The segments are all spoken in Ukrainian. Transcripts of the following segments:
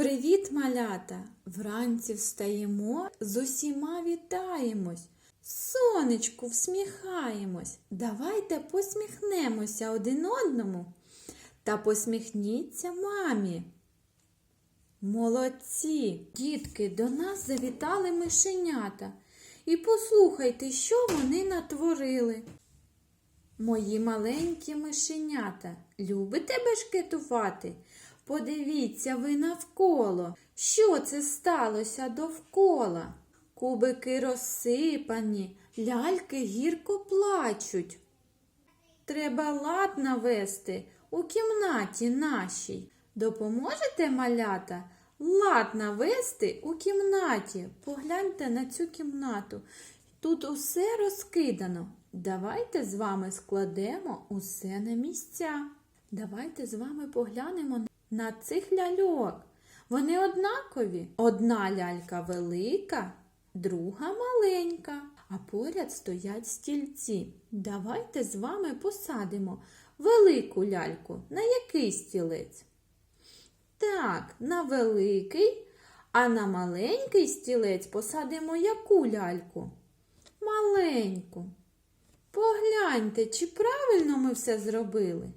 Привіт, малята! Вранці встаємо, з усіма вітаємось. Сонечку всміхаємось. Давайте посміхнемося один одному та посміхніться мамі. Молодці! Дітки, до нас завітали мишенята. І послухайте, що вони натворили. Мої маленькі мишенята, любите бешкетувати? Подивіться ви навколо, що це сталося довкола. Кубики розсипані, ляльки гірко плачуть. Треба лад навести у кімнаті нашій. Допоможете, малята, лад навести у кімнаті. Погляньте на цю кімнату. Тут усе розкидано. Давайте з вами складемо усе на місця. Давайте з вами поглянемо на цих ляльок. Вони однакові. Одна лялька велика, друга маленька, а поряд стоять стільці. Давайте з вами посадимо велику ляльку. На який стілець? Так, на великий, а на маленький стілець посадимо яку ляльку? Маленьку. Погляньте, чи правильно ми все зробили?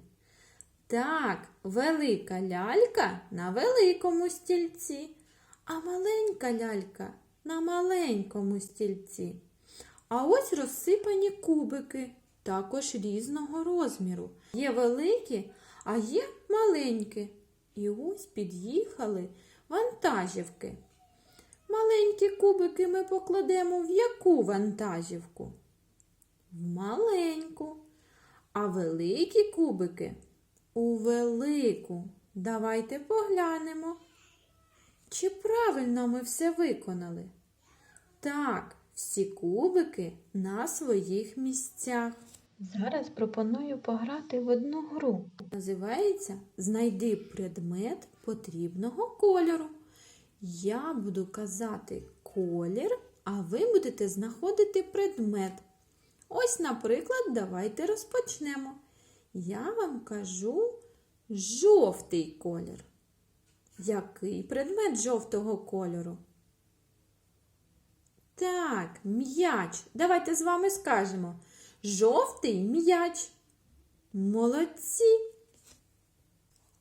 Так, велика лялька на великому стільці, а маленька лялька на маленькому стільці. А ось розсипані кубики, також різного розміру. Є великі, а є маленькі. І ось під'їхали вантажівки. Маленькі кубики ми покладемо в яку вантажівку? В маленьку. А великі кубики у велику. Давайте поглянемо. Чи правильно ми все виконали? Так, всі кубики на своїх місцях. Зараз пропоную пограти в одну гру. Називається Знайди предмет потрібного кольору. Я буду казати колір, а ви будете знаходити предмет. Ось, наприклад, давайте розпочнемо. Я вам кажу жовтий колір. Який предмет жовтого кольору? Так, м'яч. Давайте з вами скажемо. Жовтий м'яч. Молодці.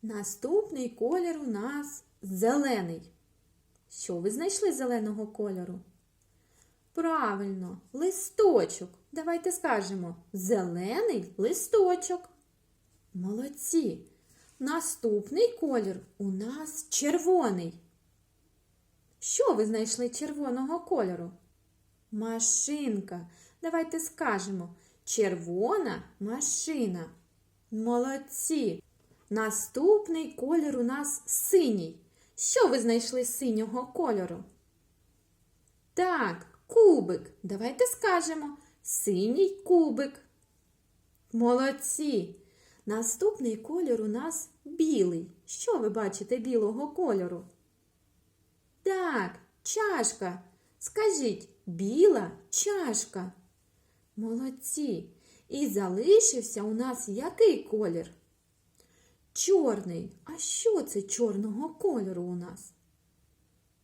Наступний колір у нас зелений. Що ви знайшли зеленого кольору? Правильно, листочок. Давайте скажемо зелений листочок. Молодці. Наступний колір у нас червоний. Що ви знайшли червоного кольору? Машинка. Давайте скажемо червона машина. Молодці. Наступний колір у нас синій. Що ви знайшли синього кольору? Так, кубик. Давайте скажемо синій кубик. Молодці. Наступний колір у нас білий. Що ви бачите білого кольору? Так, чашка. Скажіть, біла чашка. Молодці. І залишився у нас який колір? Чорний. А що це чорного кольору у нас?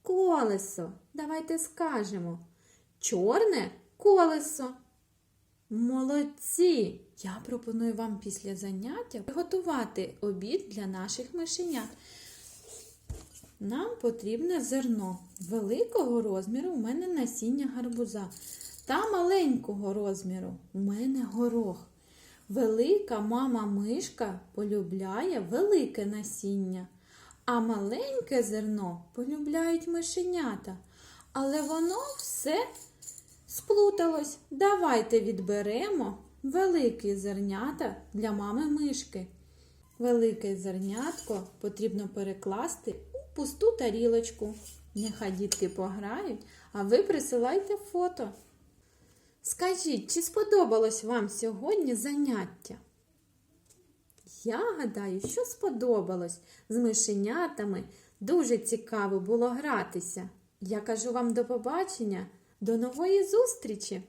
Колесо. Давайте скажемо. Чорне колесо. Молодці! Я пропоную вам після заняття приготувати обід для наших мишенят. Нам потрібне зерно. Великого розміру у мене насіння гарбуза. Та маленького розміру у мене горох. Велика мама мишка полюбляє велике насіння, а маленьке зерно полюбляють мишенята. Але воно все сплуталось. Давайте відберемо великі зернята для мами мишки. Велике зернятко потрібно перекласти у пусту тарілочку. Нехай дітки пограють, а ви присилайте фото. Скажіть, чи сподобалось вам сьогодні заняття? Я гадаю, що сподобалось з мишенятами. Дуже цікаво було гратися. Я кажу вам до побачення, до нової зустрічі!